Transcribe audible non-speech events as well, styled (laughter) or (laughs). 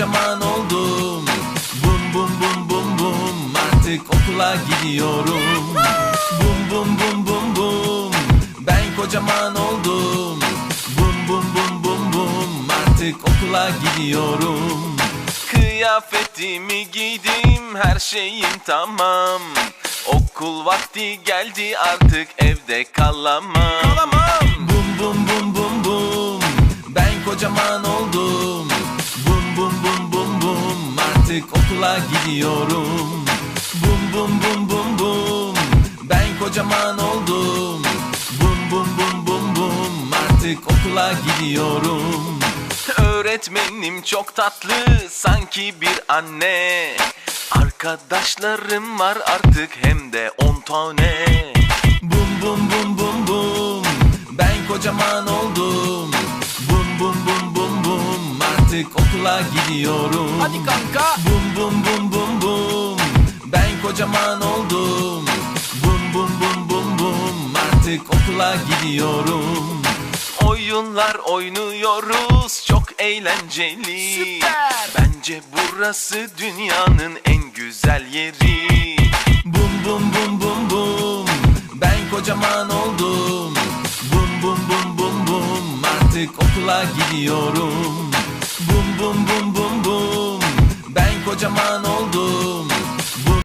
kocaman oldum. Bum bum bum bum bum. Artık okula gidiyorum. Bum bum bum bum bum. Ben kocaman oldum. Bum bum bum bum bum. Artık okula gidiyorum. Kıyafetimi giydim, her şeyim tamam. Okul vakti geldi artık evde kalamam. Kalamam. Bum bum bum bum bum. Ben kocaman oldum. Bum bum bum bum bum. Artık okula gidiyorum. Bum bum bum bum bum. Ben kocaman oldum. Bum bum bum bum bum. Artık okula gidiyorum. (laughs) Öğretmenim çok tatlı sanki bir anne Arkadaşlarım var artık hem de on tane. Bum bum bum bum bum. Ben kocaman oldum. Bum bum bum bum bum. Artık okula gidiyorum. Hadi kanka. Bum bum bum bum bum. Ben kocaman oldum. Bum bum bum bum bum. Artık okula gidiyorum. Oyunlar oynuyoruz. Çok eğlenceli. Süper. Bence burası dünyanın en güzel yeri. Bum bum bum bum bum. Ben kocaman oldum. Bum bum bum bum bum. Artık okula gidiyorum. Bum bum bum bum bum. Ben kocaman oldum